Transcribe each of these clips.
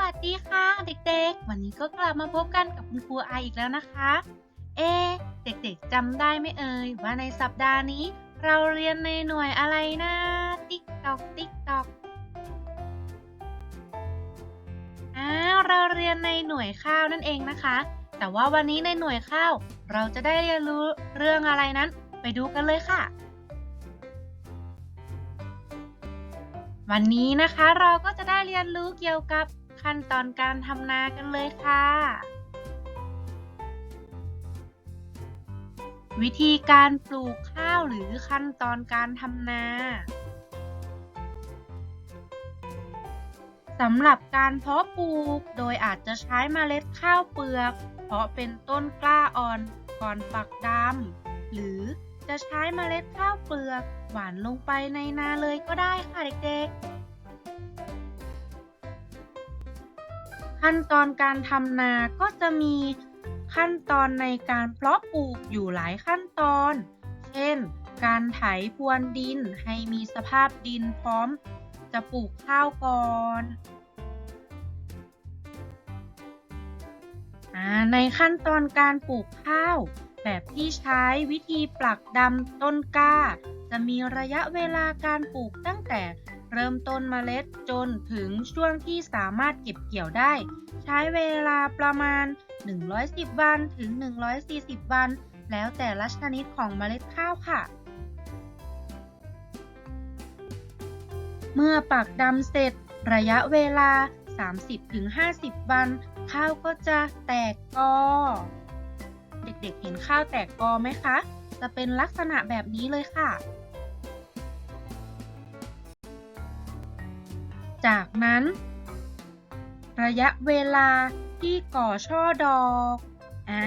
วัสดีค่ะเด็กๆ วันนี้ก็กลับมาพบกันกับคุณครูไออีกแล้วนะคะ เอ เด็กๆจำได้ไหมเอ่ยว่าในสัปดาห์นี้ เราเรียนในหน่วยอะไรนะ ติ๊กตอกติ๊กตอกอ้าวเราเรียนในหน่วยข้าวนั่นเองนะคะ แต่ว่าวันนี้ในหน่วยข้าว เราจะได้เรียนรู้เรื่องอะไรนั้น ไปดูกันเลยค่ะวันนี้นะคะเราก็จะได้เรียนรู้เกี่ยวกับ ขั้นตอนการทำนากันเลยค่ะ วิธีการปลูกข้าวหรือขั้นตอนการทำนาสำหรับการเพาะปลูกโดยอาจจะใช้เมล็ดข้าวเปลือก เพาะเป็นต้นกล้าอ่อนก่อนปักดำหรือจะใช้เมล็ดข้าวเปลือก หวานลงไปในนาเลยก็ได้ค่ะเด็กๆ ขั้นตอนการทำนาก็จะมีขั้นตอนในการเพาะปลูกอยู่หลายขั้นตอน เช่น การไถพรวนดินให้มีสภาพดินพร้อมจะปลูกข้าวก่อนอในขั้นตอนการปลูกข้าว แบบที่ใช้วิธีปลักดำต้นกล้า จะมีระยะเวลาการปลูกตั้งแต่ เริ่มต้นเมล็ดจนถึงช่วงที่สามารถเก็บเกี่ยวได้ ใช้เวลาประมาณ 110 วันถึง 140 วัน แล้วแต่ละชนิดของเมล็ดข้าวค่ะ เมื่อปักดำเสร็จ ระยะเวลา 30-50 วัน ข้าวก็จะแตกกอ เด็กๆเห็นข้าวแตกกอไหมคะ จะเป็นลักษณะแบบนี้เลยค่ะ จากนั้น ระยะเวลาที่ก่อช่อดอกอ่า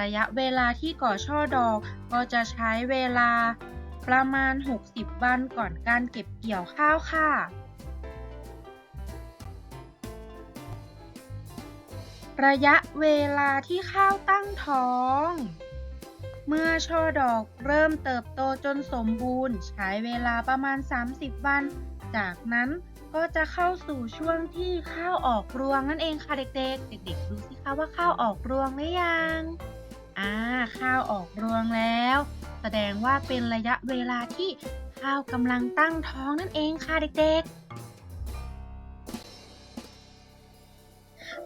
ระยะเวลาที่ก่อช่อดอกก็จะใช้เวลาประมาณ 60 วันก่อนการเก็บเกี่ยวข้าวค่ะ ระยะเวลาที่ข้าวตั้งท้อง เมื่อช่อดอกเริ่มเติบโตจนสมบูรณ์ ใช้เวลาประมาณ 30 วัน จากนั้นก็จะเข้าสู่ช่วงที่ข้าวออกรวงนั่นเองค่ะเด็กๆ เด็กๆดูสิคะว่าข้าวออกรวงหรือยัง อ่า ข้าวออกรวงแล้ว แสดงว่าเป็นระยะเวลาที่ข้าวกำลังตั้งท้องนั่นเองค่ะเด็กๆ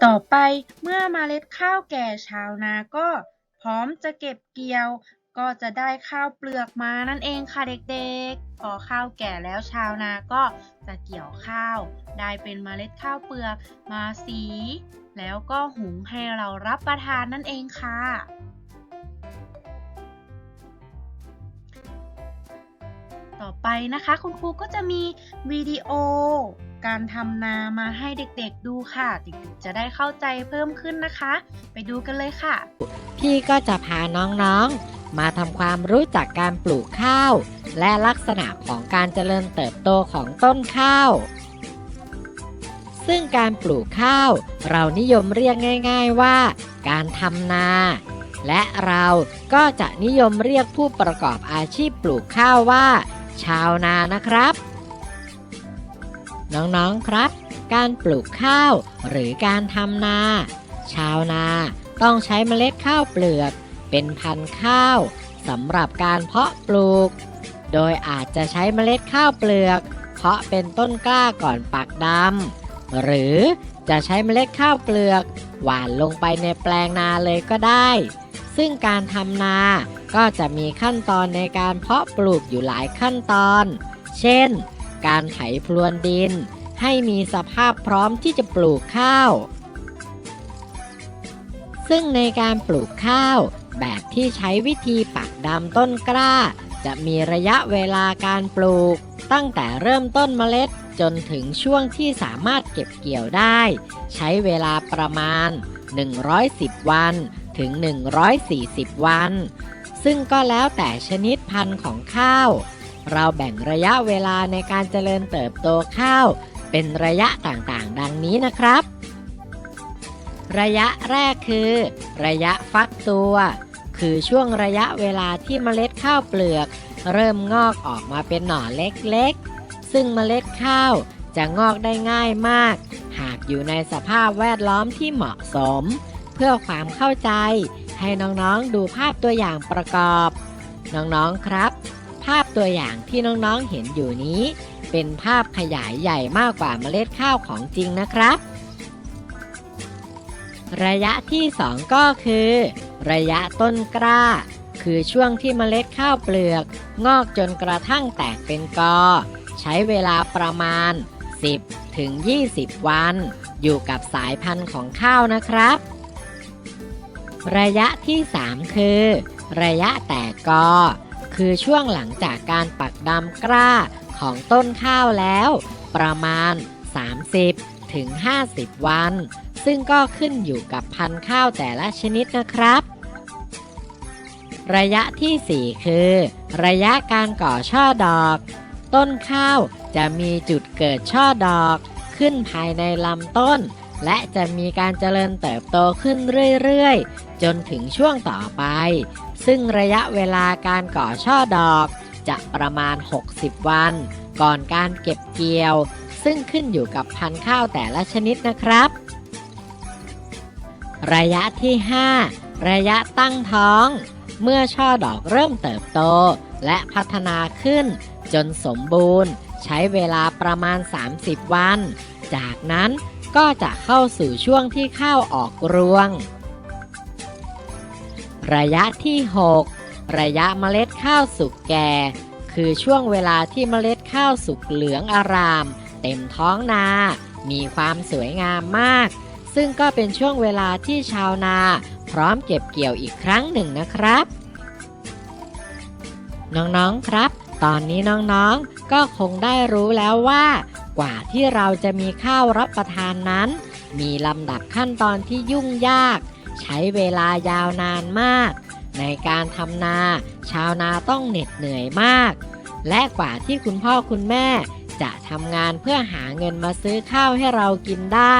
ต่อไปเมื่อเมล็ดข้าวแก่ชาวนาก็ พร้อมจะเก็บเกี่ยว ก็จะได้ข้าวเปลือกมานั่นเองค่ะเด็กๆ พอข้าวแก่แล้วชาวนาก็จะเกี่ยวข้าว ได้เป็นเมล็ดข้าวเปลือกมาสี แล้วก็หุงให้เรารับประทานนั่นเองค่ะ ต่อไปนะคะคุณครูก็จะมีวิดีโอการทำนามาให้เด็กๆดูค่ะ เด็กๆจะได้เข้าใจเพิ่มขึ้นนะคะ ไปดูกันเลยค่ะ พี่ก็จะพาน้องๆ มาทำความรู้จักการปลูกข้าว และลักษณะของการเจริญเติบโตของต้นข้าว ซึ่งการปลูกข้าว เรานิยมเรียกง่าย ๆว่า การทำนา และเราก็จะนิยมเรียกผู้ประกอบอาชีพปลูกข้าวว่า ชาวนานะครับ น้องๆครับ การปลูกข้าวหรือการทำนา ชาวนาต้องใช้เมล็ดข้าวเปลือก เป็นพันธุ์ข้าวสำหรับการเพาะปลูก โดยอาจจะใช้เมล็ดข้าวเปลือก เพาะเป็นต้นกล้าก่อนปักดำหรือจะใช้เมล็ดข้าวเปลือก หว่านลงไปในแปลงนาเลยก็ได้ ซึ่งการทำนาก็จะมีขั้นตอนในการเพาะปลูกอยู่หลายขั้นตอน เช่น การไถพรวนดิน ให้มีสภาพพร้อมที่จะปลูกข้าว ซึ่งในการปลูกข้าว แบบที่ใช้วิธีปักดำต้นกล้า จะมีระยะเวลาการปลูก ตั้งแต่เริ่มต้นเมล็ดจนถึงช่วงที่สามารถเก็บเกี่ยวได้ ใช้เวลาประมาณ 110 วันถึง 140 วัน ซึ่งก็แล้วแต่ชนิดพันธุ์ของข้าว เราแบ่งระยะเวลาในการเจริญเติบโตข้าว เป็นระยะต่างๆ ดังนี้นะครับ ระยะแรกคือ ระยะฟักตัว คือช่วงระยะเวลาที่เมล็ดข้าวเปลือก เริ่มงอกออกมาเป็นหน่อเล็กๆ ซึ่งเมล็ดข้าวจะงอกได้ง่ายมาก หากอยู่ในสภาพแวดล้อมที่เหมาะสม เพื่อความเข้าใจ ให้น้องๆดูภาพตัวอย่างประกอบ น้องๆครับ ภาพตัวอย่างที่น้องๆเห็นอยู่นี้ เป็นภาพขยายใหญ่มากกว่าเมล็ดข้าวของจริงนะครับ ระยะที่ 2 ก็คือ ระยะต้นกล้า คือช่วงที่เมล็ดข้าวเปลือก งอกจนกระทั่งแตกเป็นกอ ใช้เวลาประมาณ 10 ถึง 20 วัน อยู่กับสายพันธุ์ของข้าวนะครับ ระยะที่ 3 คือ ระยะแตกกอ คือช่วงหลังจากการปักดำกล้าของต้นข้าวแล้ว ประมาณ 30 ถึง 50 วัน ซึ่งก็ขึ้นอยู่กับพันธุ์ข้าวแต่ละชนิดนะครับ ระยะทีสี่ 4 คือ ระยะการก่อช่อดอก ต้นข้าวจะมีจุดเกิดช่อดอก ขึ้นภายในลำต้น และจะมีการเจริญเติบโตขึ้นเรื่อยๆ จนถึงช่วงต่อไป ซึ่งระยะเวลาการก่อช่อดอกจะประมาณ 60 วัน ก่อนการเก็บเกี่ยว ซึ่งขึ้นอยู่กับพันธุ์ข้าวแต่ละชนิดนะครับ ระยะที่ 5 ระยะตั้งท้อง เมื่อช่อดอกเริ่มเติบโตและพัฒนาขึ้น จนสมบูรณ์ ใช้เวลาประมาณ 30 วัน จากนั้นก็จะเข้าสู่ช่วงที่ข้าวออกรวง ระยะที่ 6 ระยะเมล็ดข้าวสุกแก่ คือช่วงเวลาที่เมล็ดข้าวสุกเหลืองอาราม เต็มท้องนา มีความสวยงามมาก ซึ่งก็เป็นช่วงเวลาที่ชาวนา พร้อมเก็บเกี่ยวอีกครั้งหนึ่งนะครับ น้องๆครับ ตอนนี้น้องๆก็คงได้รู้แล้วว่า กว่าที่เราจะมีข้าวรับประทานนั้น มีลำดับขั้นตอนที่ยุ่งยาก ใช้เวลายาวนานมาก ในการทำนา ชาวนาต้องเหน็ดเหนื่อยมาก และกว่าที่คุณพ่อคุณแม่จะทำงานเพื่อหาเงินมาซื้อข้าวให้เรากินได้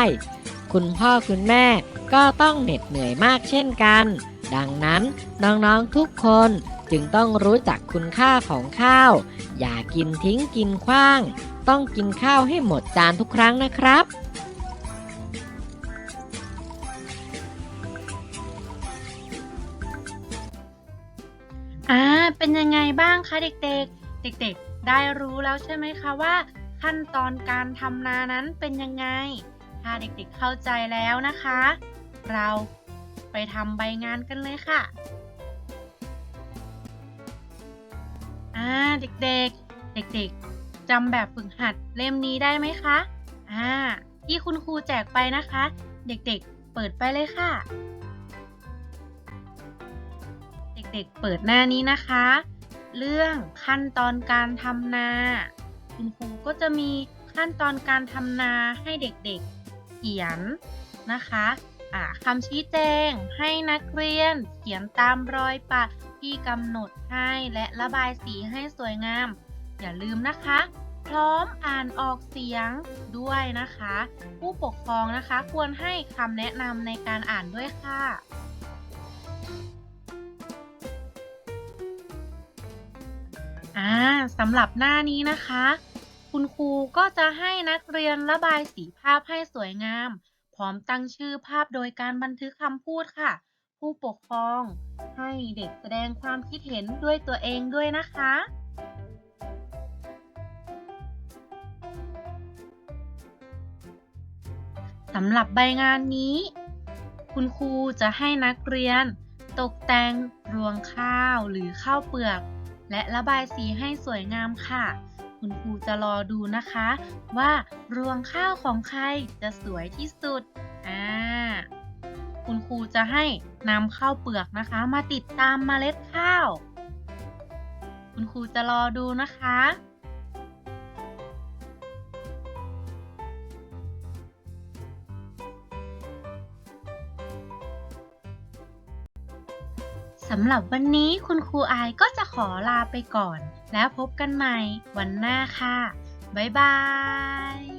คุณพ่อคุณแม่ก็ต้องเหน็ดเหนื่อยมากเช่นกัน ดังนั้นน้องๆทุกคนจึงต้องรู้จักคุณค่าของข้าว อย่ากินทิ้งกินขว้าง ต้องกินข้าวให้หมดจานทุกครั้งนะครับ อ่า เป็นยังไงบ้างคะเด็กๆ เด็กๆ ได้รู้แล้วใช่ไหมคะว่า ขั้นตอนการทำนานั้นเป็นยังไง ถ้าเด็กๆเข้าใจแล้วนะคะ เราไปทำใบงานกันเลยค่ะอ่าเด็กๆ เด็กๆจำแบบฝึกหัดเล่มนี้ได้ไหมคะอ่าที่คุณครูแจกไปนะคะ เด็กๆ เปิดไปเลยค่ะ เด็กๆ เปิดหน้านี้นะคะ เรื่องขั้นตอนการทำนา คุณครูก็จะมีขั้นตอนการทำนาให้เด็กๆ ขียนนะคะคำชี้แจงให้นักเรียนเขียนตามรอยปะที่กำหนดให้และระบายสีให้สวยงาม อย่าลืมนะคะ พร้อมอ่านออกเสียงด้วยนะคะ ผู้ปกครองนะคะควรให้คำแนะนำในการอ่านด้วยค่ะอ่าสำหรับหน้านี้นะคะ คุณครูก็จะให้นักเรียนระบายสีภาพให้สวยงาม พร้อมตั้งชื่อภาพโดยการบันทึกคำพูดค่ะ ผู้ปกครอง ให้เด็กแสดงความคิดเห็นด้วยตัวเองด้วยนะคะสำหรับใบงานนี้ คุณครูจะให้นักเรียน ตกแต่งรวงข้าวหรือข้าวเปลือก และระบายสีให้สวยงามค่ะ คุณครูจะรอดูนะคะ ว่ารวงข้าวของใครจะสวยที่สุด อ่า คุณครูจะให้นำข้าวเปลือกนะคะ มาติดตามเมล็ดข้าว คุณครูจะรอดูนะคะสำหรับวันนี้คุณครูอายก็จะ ขอลาไปก่อน แล้วพบกันใหม่วันหน้าค่ะ บ๊ายบาย